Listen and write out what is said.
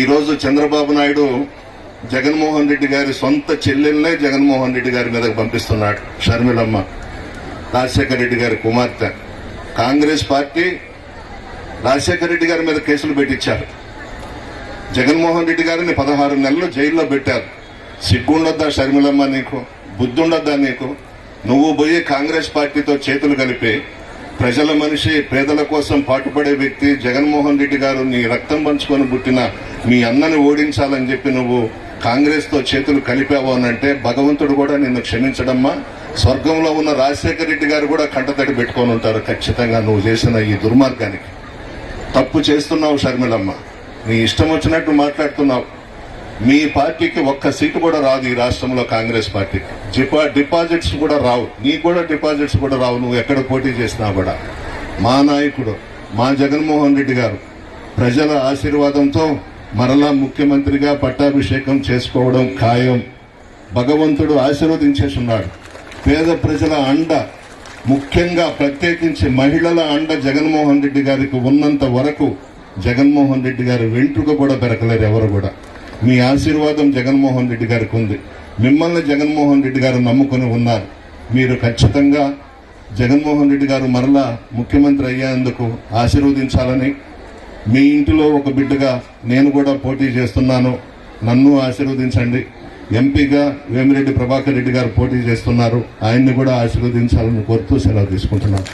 ఈరోజు చంద్రబాబు నాయుడు జగన్మోహన్ రెడ్డి గారి సొంత చెల్లెల్నే జగన్మోహన్ రెడ్డి గారి మీదకి పంపిస్తున్నాడు. షర్మిలమ్మ రాజశేఖర రెడ్డి గారి కుమార్తె. కాంగ్రెస్ పార్టీ రాజశేఖర రెడ్డి గారి మీద కేసులు పెట్టించారు. జగన్మోహన్ రెడ్డి గారిని పదహారు నెలలు జైల్లో పెట్టారు. సిగ్గుండొద్దా షర్మిలమ్మ నీకు? బుద్ధుండొద్దా నీకు? నువ్వు పోయి కాంగ్రెస్ పార్టీతో చేతులు కలిపి ప్రజల మనిషి పేదల కోసం పాటుపడే వ్యక్తి జగన్మోహన్ రెడ్డి గారు నీ రక్తం పంచుకొని పుట్టిన మీ అన్నని ఓడించాలని చెప్పి నువ్వు కాంగ్రెస్తో చేతులు కలిపావు అనంటే భగవంతుడు కూడా నిన్ను క్షమించడమ్మా. స్వర్గంలో ఉన్న రాజశేఖర రెడ్డి గారు కూడా కంటతడి పెట్టుకొని ఉంటారు ఖచ్చితంగా నువ్వు చేసిన ఈ దుర్మార్గానికి. తప్పు చేస్తున్నావు షర్మిలమ్మ. నీ ఇష్టం వచ్చినట్టు మాట్లాడుతున్నావు. మీ పార్టీకి ఒక్క సీటు కూడా రాదు ఈ రాష్ట్రంలో కాంగ్రెస్ పార్టీకి. డిపా డిపాజిట్స్ కూడా రావు. నీకు కూడా డిపాజిట్స్ కూడా రావు. నువ్వు ఎక్కడ పోటీ చేసినా కూడా. మా నాయకుడు మా జగన్మోహన్ రెడ్డి గారు ప్రజల ఆశీర్వాదంతో మరలా ముఖ్యమంత్రిగా పట్టాభిషేకం చేసుకోవడం ఖాయం. భగవంతుడు ఆశీర్వదించేస్తున్నాడు పేద ప్రజల అండ ముఖ్యంగా ప్రత్యేకించి మహిళల అండ జగన్మోహన్ రెడ్డి గారికి ఉన్నంత వరకు జగన్మోహన్ రెడ్డి గారు వెంట్రుక కూడా పెరకలేరు ఎవరు కూడా. మీ ఆశీర్వాదం జగన్మోహన్ రెడ్డి గారికి ఉంది. మిమ్మల్ని జగన్మోహన్ రెడ్డి గారు నమ్ముకొని ఉన్నారు. మీరు ఖచ్చితంగా జగన్మోహన్ రెడ్డి గారు మరలా ముఖ్యమంత్రి అయ్యేందుకు ఆశీర్వదించాలని మీ ఇంటిలో ఒక బిడ్డగా నేను కూడా పోటీ చేస్తున్నాను. నన్ను ఆశీర్వదించండి. ఎంపీగా వేమిరెడ్డి ప్రభాకర్ రెడ్డి గారు పోటీ చేస్తున్నారు. ఆయన్ని కూడా ఆశీర్వదించాలని కోరుతూ సెలవు తీసుకుంటున్నాను.